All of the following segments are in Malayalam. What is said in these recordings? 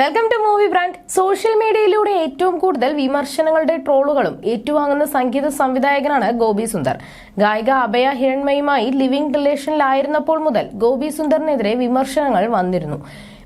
Welcome to movie brand social മീഡിയയിലൂടെ ഏറ്റവും കൂടുതൽ വിമർശനങ്ങളുടെ ട്രോളുകളും ഏറ്റുവാങ്ങുന്ന സംഗീത സംവിധായകനാണ് ഗോപി സുന്ദർ. ഗായിക അഭയ ഹിരൺമയുമായി ലിവിംഗ് റിലേഷനിലായിരുന്നപ്പോൾ മുതൽ ഗോപി സുന്ദറിനെതിരെ വിമർശനങ്ങൾ വന്നിരുന്നു.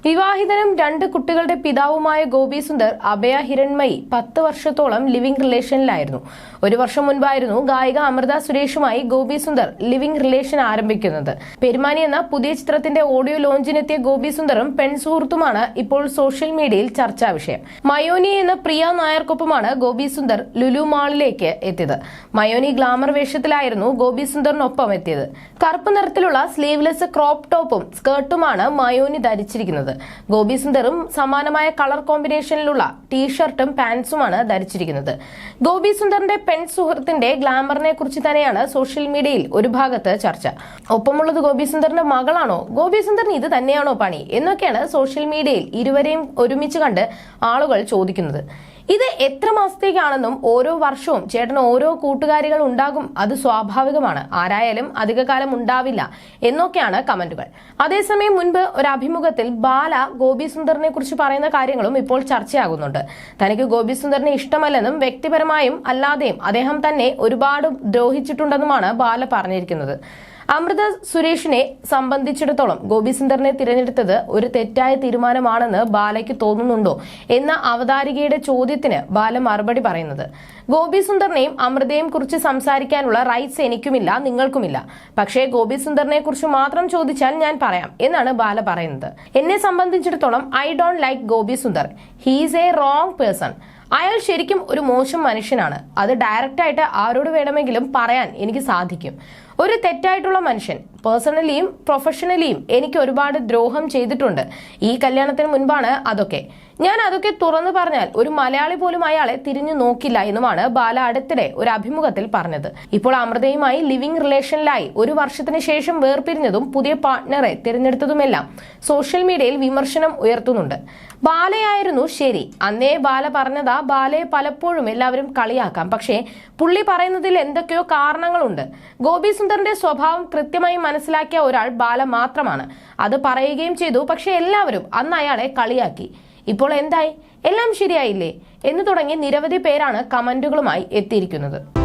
വിവാഹിതനും രണ്ട് കുട്ടികളുടെ പിതാവുമായ ഗോപി സുന്ദർ അഭയ ഹിരൺമയി പത്ത് വർഷത്തോളം ലിവിംഗ് റിലേഷനിലായിരുന്നു. ഒരു വർഷം മുൻപായിരുന്നു ഗായിക അമൃത സുരേഷുമായി ഗോപി സുന്ദർ ലിവിംഗ് റിലേഷൻ ആരംഭിക്കുന്നത്. പെരുമാനി എന്ന പുതിയ ചിത്രത്തിന്റെ ഓഡിയോ ലോഞ്ചിനെത്തിയ ഗോപി സുന്ദറും പെൺസുഹൃത്തുമാണ് ഇപ്പോൾ സോഷ്യൽ മീഡിയയിൽ ചർച്ചാ വിഷയം. മയോനി എന്ന പ്രിയ നായർക്കൊപ്പമാണ് ഗോപി സുന്ദർ ലുലു മാളിലേക്ക് എത്തിയത്. മയോനി ഗ്ലാമർ വേഷത്തിലായിരുന്നു ഗോപി സുന്ദറിനൊപ്പം എത്തിയത്. കറുപ്പ് നിറത്തിലുള്ള സ്ലീവ്ലെസ് ക്രോപ്പ് ടോപ്പും സ്കേർട്ടുമാണ് മയോനി ധരിച്ചിരിക്കുന്നത്. ഗോപി സുന്ദറും സമാനമായ കളർ കോമ്പിനേഷനിലുള്ള ടീഷർട്ടും പാൻസുമാണ് ധരിച്ചിരിക്കുന്നത്. ഗോപി സുന്ദറിന്റെ പെൺ സുഹൃത്തിന്റെ ഗ്ലാമറിനെ കുറിച്ച് തന്നെയാണ് സോഷ്യൽ മീഡിയയിൽ ഒരു ഭാഗത്ത് ചർച്ച. ഒപ്പമുള്ളത് ഗോപി സുന്ദറിന്റെ മകളാണോ? ഗോപി സുന്ദറിന് ഇത് തന്നെയാണോ പണി? എന്നൊക്കെയാണ് സോഷ്യൽ മീഡിയയിൽ ഇരുവരെയും ഒരുമിച്ച് കണ്ട് ആളുകൾ ചോദിക്കുന്നത്. ഇത് എത്ര മാസത്തേക്കാണെന്നും ഓരോ വർഷവും ചേട്ടന് ഓരോ കൂട്ടുകാരികൾ ഉണ്ടാകും അത് സ്വാഭാവികമാണ്. ആരായാലും അധികകാലം ഉണ്ടാവില്ല എന്നൊക്കെയാണ് കമന്റുകൾ. അതേസമയം മുൻപ് ഒരു അഭിമുഖത്തിൽ ബാല ഗോപി സുന്ദറിനെ കുറിച്ച് പറയുന്ന കാര്യങ്ങളും ഇപ്പോൾ ചർച്ചയാകുന്നുണ്ട്. തനിക്ക് ഗോപി സുന്ദറിനെ ഇഷ്ടമല്ലെന്നും വ്യക്തിപരമായും അല്ലാതെയും അദ്ദേഹം തന്നെ ഒരുപാട് ദ്രോഹിച്ചിട്ടുണ്ടെന്നുമാണ് ബാല പറഞ്ഞിരിക്കുന്നത്. അമൃത സുരേഷിനെ സംബന്ധിച്ചിടത്തോളം ഗോപി സുന്ദറിനെ തിരഞ്ഞെടുത്തത് ഒരു തെറ്റായ തീരുമാനമാണെന്ന് ബാലയ്ക്ക് തോന്നുന്നുണ്ടോ എന്ന അവതാരികയുടെ ചോദ്യത്തിന് ബാല മറുപടി പറയുന്നത്. ഗോപി സുന്ദറിനെയും അമൃതയെയും കുറിച്ച് സംസാരിക്കാനുള്ള റൈറ്റ്സ് എനിക്കുമില്ല നിങ്ങൾക്കുമില്ല. പക്ഷേ ഗോപി സുന്ദറിനെ കുറിച്ച് മാത്രം ചോദിച്ചാൽ ഞാൻ പറയാം എന്നാണ് ബാല പറയുന്നത്. എന്നെ സംബന്ധിച്ചിടത്തോളം I don't like Gopi Sundar. He's a wrong person അയാൾ ശരിക്കും ഒരു മോശം മനുഷ്യനാണ്. അത് ഡയറക്റ്റായിട്ട് ആരോട് വേണമെങ്കിലും പറയാൻ എനിക്ക് സാധിക്കും. ഒരു തെറ്റായിട്ടുള്ള മനുഷ്യൻ പേഴ്സണലിയും പ്രൊഫഷണലിയും എനിക്ക് ഒരുപാട് ദ്രോഹം ചെയ്തിട്ടുണ്ട്. ഈ കല്യാണത്തിന് മുൻപാണ് അതൊക്കെ. ഞാൻ അതൊക്കെ തുറന്നു പറഞ്ഞാൽ ഒരു മലയാളി പോലും അയാളെ തിരിഞ്ഞു നോക്കില്ല എന്നുമാണ് ബാല അടുത്തിടെ ഒരു അഭിമുഖത്തിൽ പറഞ്ഞത്. ഇപ്പോൾ അമൃതയുമായി ലിവിംഗ് റിലേഷനിലായി ഒരു വർഷത്തിന് ശേഷം വേർപിരിഞ്ഞതും പുതിയ പാർട്ട്ണറെ തിരഞ്ഞെടുത്തതുമെല്ലാം സോഷ്യൽ മീഡിയയിൽ വിമർശനം ഉയർത്തുന്നുണ്ട്. ബാലയായിരുന്നു ശരി. അന്നേ ബാല പറഞ്ഞതാ ബാലയെ പലപ്പോഴും എല്ലാവരും കളിയാക്കാം. പക്ഷേ പുള്ളി പറയുന്നതിൽ എന്തൊക്കെയോ കാരണങ്ങളുണ്ട്. ഗോപി സുന്ദറിന്റെ സ്വഭാവം കൃത്യമായി മനസ്സിലാക്കിയ ഒരാൾ ബാല മാത്രമാണ്. അത് പറയുകയും ചെയ്തു. പക്ഷെ എല്ലാവരും അന്ന് അയാളെ കളിയാക്കി. ഇപ്പോൾ എന്തായി? എല്ലാം ശരിയായില്ലേ? എന്ന് തുടങ്ങി നിരവധി പേരാണ് കമന്റുകളുമായി എത്തിയിരിക്കുന്നത്.